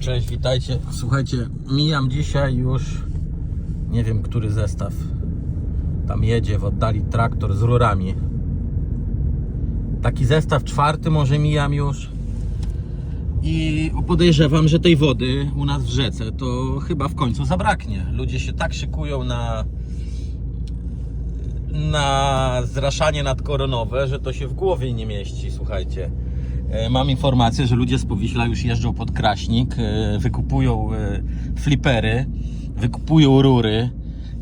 Cześć, witajcie. Słuchajcie, mijam dzisiaj już nie wiem, który zestaw. Tam jedzie w oddali traktor z rurami. Taki zestaw czwarty może mijam już. I podejrzewam, że tej wody u nas w rzece to chyba w końcu zabraknie. Ludzie się tak szykują na na zraszanie nadkoronowe, że to się w głowie nie mieści, słuchajcie. E, Mam informację, że ludzie z Powiśla już jeżdżą pod Kraśnik, e, wykupują e, flipery, wykupują rury,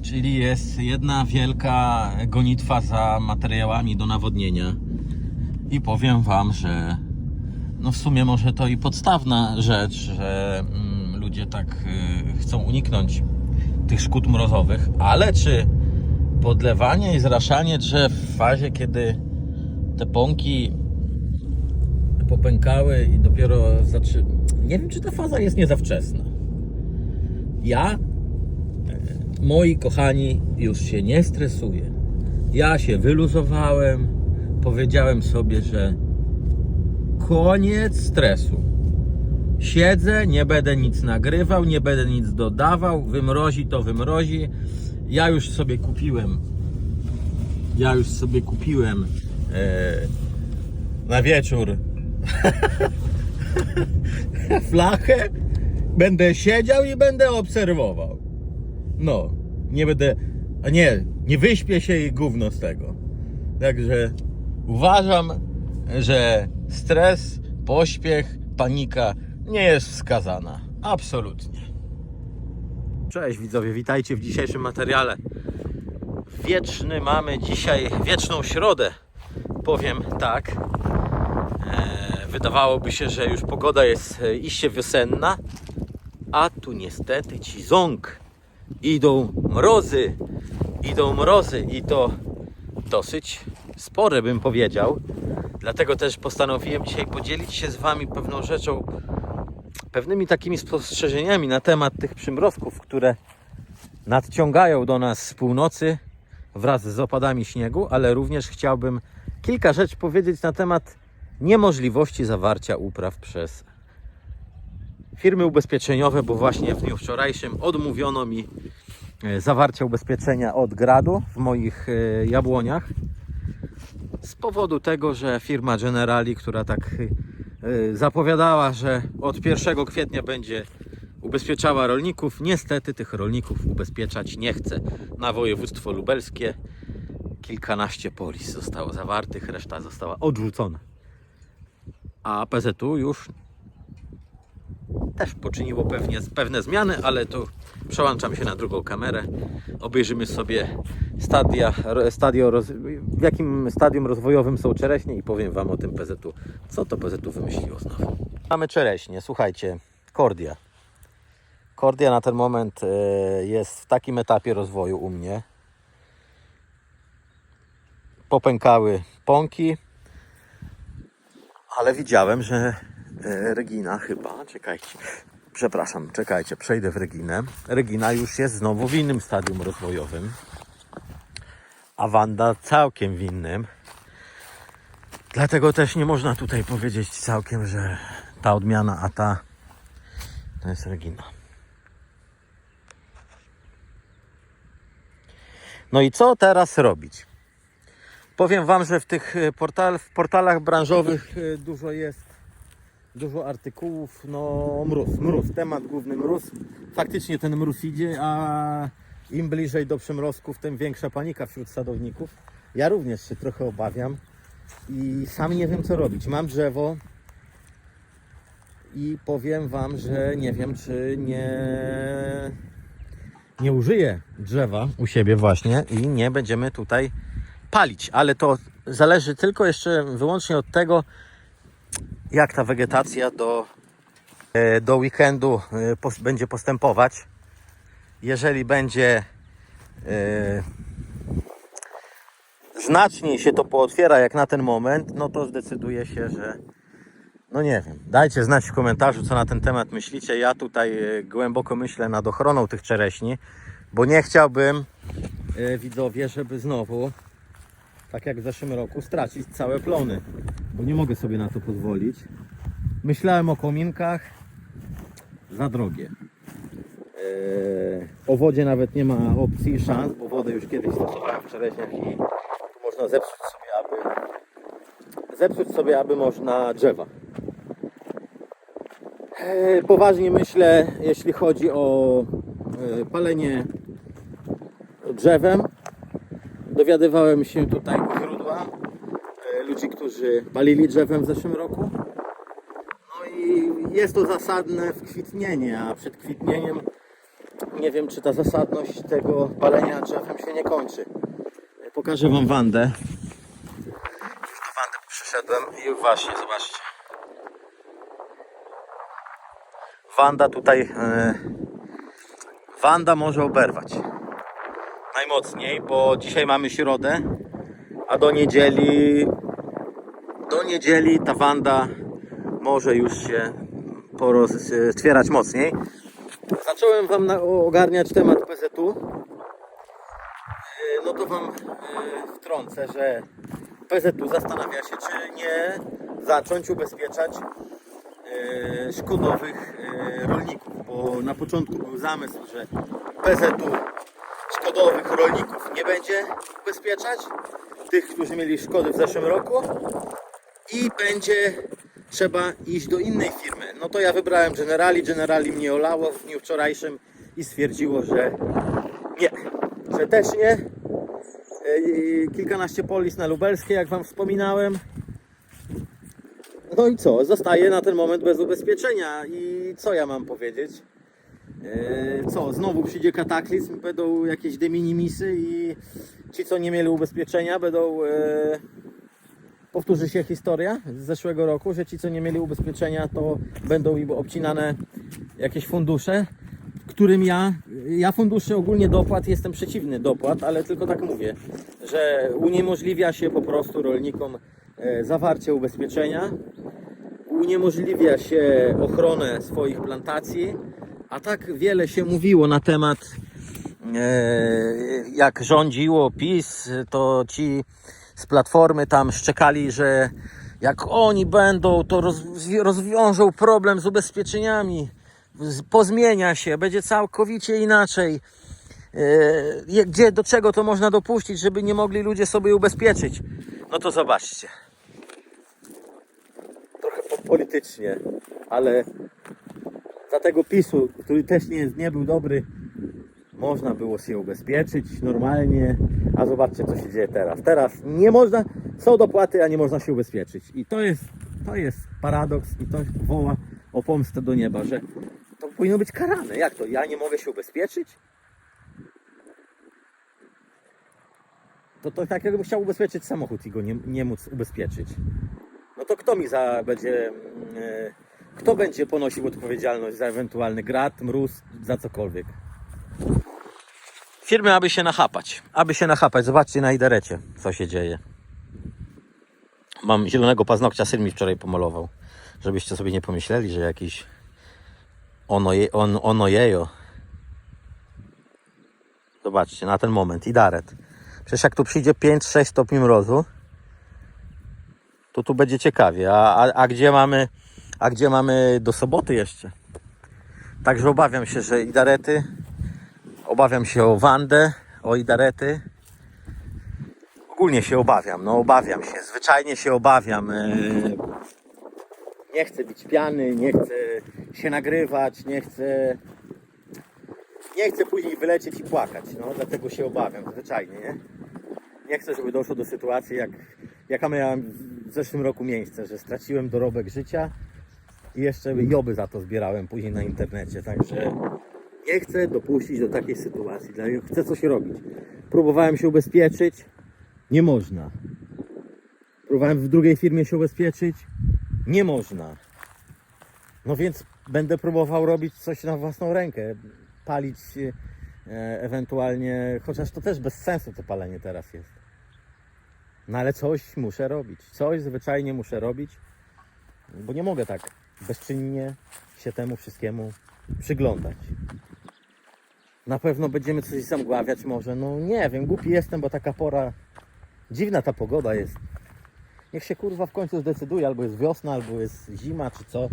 czyli jest jedna wielka gonitwa za materiałami do nawodnienia. I powiem Wam, że no w sumie może to i podstawna rzecz, że mm, ludzie tak chcą uniknąć tych szkód mrozowych, ale czy podlewanie i zraszanie drzew w fazie, kiedy te pąki popękały i dopiero zaczy... Nie wiem, czy ta faza jest nie za wczesna. Ja, e, moi kochani, już się nie stresuję. Ja się wyluzowałem, powiedziałem sobie, że koniec stresu. Siedzę, nie będę nic nagrywał, nie będę nic dodawał, wymrozi to wymrozi. Ja już sobie kupiłem, ja już sobie kupiłem e, na wieczór flachę. Będę siedział i będę obserwował. No, nie będę, a nie, nie wyśpię się i gówno z tego. Także uważam, że stres, pośpiech, panika nie jest wskazana. Absolutnie. Cześć widzowie, witajcie w dzisiejszym materiale. Wieczny mamy dzisiaj, wieczną środę. Powiem tak. E, wydawałoby się, że już pogoda jest iście wiosenna, a tu niestety ci ząg. Idą mrozy, idą mrozy i to dosyć spore bym powiedział. Dlatego też postanowiłem dzisiaj podzielić się z Wami pewną rzeczą, pewnymi takimi spostrzeżeniami na temat tych przymrozków, które nadciągają do nas z północy wraz z opadami śniegu, ale również chciałbym kilka rzeczy powiedzieć na temat niemożliwości zawarcia upraw przez firmy ubezpieczeniowe, bo właśnie w dniu wczorajszym odmówiono mi e, zawarcia ubezpieczenia od gradu w moich e, jabłoniach z powodu tego, że firma Generali, która tak e, zapowiadała, że od 1 kwietnia będzie ubezpieczała rolników, niestety tych rolników ubezpieczać nie chce. Na województwo lubelskie kilkanaście polis zostało zawartych, reszta została odrzucona. A PZU już też poczyniło pewnie, pewne zmiany, ale to przełączam się na drugą kamerę. Obejrzymy sobie stadia, stadio, w jakim stadium rozwojowym są czereśnie i powiem Wam o tym PZU. Co to PZU wymyśliło znowu? Mamy czereśnie, słuchajcie, Kordia. Kordia na ten moment e, jest w takim etapie rozwoju u mnie. Popękały pąki, ale widziałem, że e, Regina chyba, czekajcie, przepraszam, czekajcie, przejdę w Reginę. Regina już jest znowu w innym stadium rozwojowym, a Wanda całkiem w innym. Dlatego też nie można tutaj powiedzieć całkiem, że ta odmiana, a ta to jest Regina. No i co teraz robić? Powiem Wam, że w tych e, portal, w portalach branżowych e, dużo jest, dużo artykułów, no mróz, mróz, temat główny mróz. Faktycznie ten mróz idzie, a im bliżej do przymrozków, tym większa panika wśród sadowników. Ja również się trochę obawiam i sam nie wiem co robić. Mam drzewo i powiem Wam, że nie wiem czy nie nie użyję drzewa u siebie właśnie i nie będziemy tutaj palić, ale to zależy tylko jeszcze wyłącznie od tego, jak ta wegetacja do, e, do weekendu e, będzie postępować. Jeżeli będzie e, znaczniej się to pootwiera jak na ten moment, no to zdecyduję się, że no nie wiem. Dajcie znać w komentarzu, co na ten temat myślicie. Ja tutaj głęboko myślę nad ochroną tych czereśni, bo nie chciałbym, widzowie, żeby znowu, tak jak w zeszłym roku, stracić całe plony, bo nie mogę sobie na to pozwolić. Myślałem o kominkach, za drogie. Eee, o wodzie nawet nie ma opcji szans, bo wodę już kiedyś stosowałem w Czereźniach i można zepsuć sobie, aby zepsuć sobie, aby można drzewa. Eee, poważnie myślę, jeśli chodzi o e, palenie drzewem. Dowiadywałem się tutaj u źródła e, ludzi, którzy palili drzewem w zeszłym roku. No i jest to zasadne w kwitnienie, a przed kwitnieniem nie wiem, czy ta zasadność tego palenia drzewem się nie kończy. Pokażę Wam Wandę. Już do Wandy przyszedłem i właśnie, zobaczcie. Wanda tutaj. E, Wanda może oberwać. Najmocniej, bo dzisiaj mamy środę, a do niedzieli. Do niedzieli ta Wanda może już się poroztwierać mocniej. Zacząłem Wam ogarniać temat PZU. E, No to Wam e, wtrącę, że PZU zastanawia się, czy nie zacząć ubezpieczać e, szkodowych rolników, bo na początku był zamysł, że PZU szkodowych rolników nie będzie ubezpieczać, tych, którzy mieli szkody w zeszłym roku i będzie trzeba iść do innej firmy. No to ja wybrałem Generali, Generali mnie olało w dniu wczorajszym i stwierdziło, że nie, że też nie. Yy, Kilkanaście polis na Lubelskiej, jak Wam wspominałem. No i co? Zostaję na ten moment bez ubezpieczenia. I co ja mam powiedzieć? Yy, Co? Znowu przyjdzie kataklizm, będą jakieś de minimisy i ci, co nie mieli ubezpieczenia, będą. Yy, powtórzy się historia z zeszłego roku, że ci, co nie mieli ubezpieczenia, to będą im obcinane jakieś fundusze, którym ja, ja funduszy ogólnie dopłat jestem przeciwny dopłat, ale tylko tak mówię, że uniemożliwia się po prostu rolnikom e, zawarcie ubezpieczenia, uniemożliwia się ochronę swoich plantacji, a tak wiele się mówiło na temat e, jak rządziło PiS, to ci z Platformy tam szczekali, że jak oni będą, to rozwi- rozwiążą problem z ubezpieczeniami, pozmienia się, będzie całkowicie inaczej. E, Gdzie, do czego to można dopuścić, żeby nie mogli ludzie sobie ubezpieczyć? No to zobaczcie. Trochę po- politycznie, ale za tego PiSu, który też nie, nie był dobry, można było się ubezpieczyć normalnie, a zobaczcie co się dzieje teraz. Teraz nie można, są dopłaty, a nie można się ubezpieczyć. I to jest, to jest paradoks i to woła o pomstę do nieba, że to powinno być karane. Jak to? Ja nie mogę się ubezpieczyć? To, to tak jakbym chciał ubezpieczyć samochód i go nie, nie móc ubezpieczyć. No to kto mi za będzie. e, Kto będzie ponosił odpowiedzialność za ewentualny grat, mróz, za cokolwiek? Firmy, aby się nachapać. Aby się nachapać. Zobaczcie na iderecie, co się dzieje. Mam zielonego paznokcia, syn mi wczoraj pomalował. Żebyście sobie nie pomyśleli, że jakiś onoje, on, onojejo. Zobaczcie, na ten moment. Idaret. Przecież jak tu przyjdzie 5-6 stopni mrozu, to tu będzie ciekawie. A, a, a gdzie mamy a gdzie mamy do soboty jeszcze? Także obawiam się, że idarety Obawiam się o Wandę, o Idarety. Ogólnie się obawiam, no obawiam się, zwyczajnie się obawiam. Eee, Nie chcę być piany, nie chcę się nagrywać, nie chcę... Nie chcę później wylecieć i płakać, no dlatego się obawiam, zwyczajnie, nie? Nie chcę, żeby doszło do sytuacji, jak, jaka miała w zeszłym roku miejsce, że straciłem dorobek życia i jeszcze joby za to zbierałem później na internecie, także nie chcę dopuścić do takiej sytuacji. Chcę coś robić. Próbowałem się ubezpieczyć. Nie można. Próbowałem w drugiej firmie się ubezpieczyć. Nie można. No więc będę próbował robić coś na własną rękę. Palić e, ewentualnie, chociaż to też bez sensu to palenie teraz jest. No ale coś muszę robić. Coś zwyczajnie muszę robić. Bo nie mogę tak bezczynnie się temu wszystkiemu przyglądać. Na pewno będziemy coś zamgławiać może. No nie wiem, głupi jestem, bo taka pora. Dziwna ta pogoda jest. Niech się kurwa w końcu zdecyduje, albo jest wiosna, albo jest zima, czy co.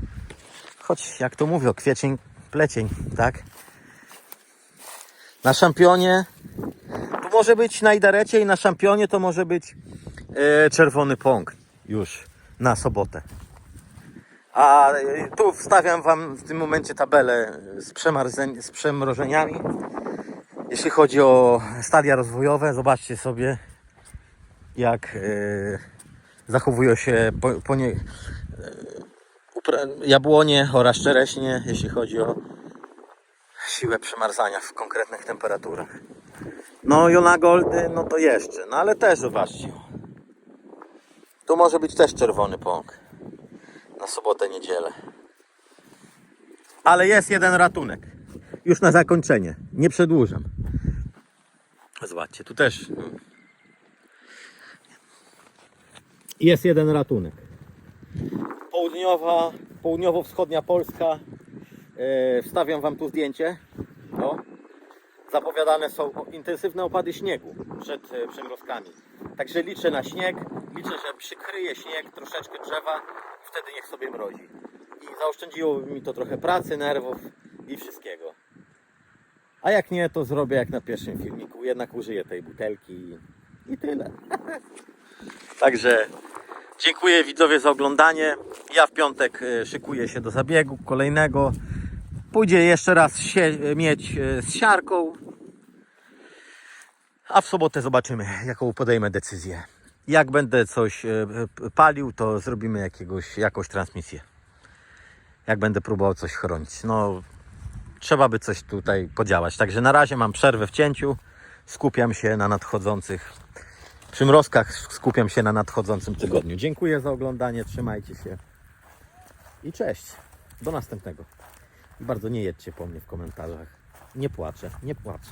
Choć jak to mówię, kwiecień plecień, tak? Na szampionie tu może być na Idarecie i na szampionie to może być e, czerwony pąk już na sobotę. A e, tu wstawiam Wam w tym momencie tabelę z, z przemrożeniami. Jeśli chodzi o stadia rozwojowe, zobaczcie sobie jak e, zachowują się po, po nie, e, jabłonie oraz czereśnie, jeśli chodzi o siłę przemarzania w konkretnych temperaturach. No Jona Goldy, no to jeszcze, no ale też zobaczcie. Tu może być też czerwony pąk na sobotę, niedzielę. Ale jest jeden ratunek. Już na zakończenie. Nie przedłużam. Zobaczcie, tu też jest jeden ratunek. Południowa, południowo-wschodnia Polska. E, wstawiam Wam tu zdjęcie. No. Zapowiadane są intensywne opady śniegu przed e, przymrozkami. Także liczę na śnieg. Liczę, że przykryje śnieg troszeczkę drzewa wtedy niech sobie mrozi. I zaoszczędziłoby mi to trochę pracy, nerwów i wszystkiego. A jak nie, to zrobię jak na pierwszym filmiku. Jednak użyję tej butelki i, tyle. Także dziękuję widzowie za oglądanie. Ja w piątek e, szykuję się do zabiegu kolejnego. Pójdzie jeszcze raz sie, mieć e, z siarką. A w sobotę zobaczymy, jaką podejmę decyzję. Jak będę coś e, p- palił, to zrobimy jakiegoś, jakąś transmisję. Jak będę próbował coś chronić. No, trzeba by coś tutaj podziałać. Także na razie mam przerwę w cięciu. Skupiam się na nadchodzących przymrozkach, skupiam się na nadchodzącym tygodniu. Dziękuję za oglądanie, trzymajcie się i cześć. Do następnego. I bardzo nie jedźcie po mnie w komentarzach. Nie płaczę, nie płaczę.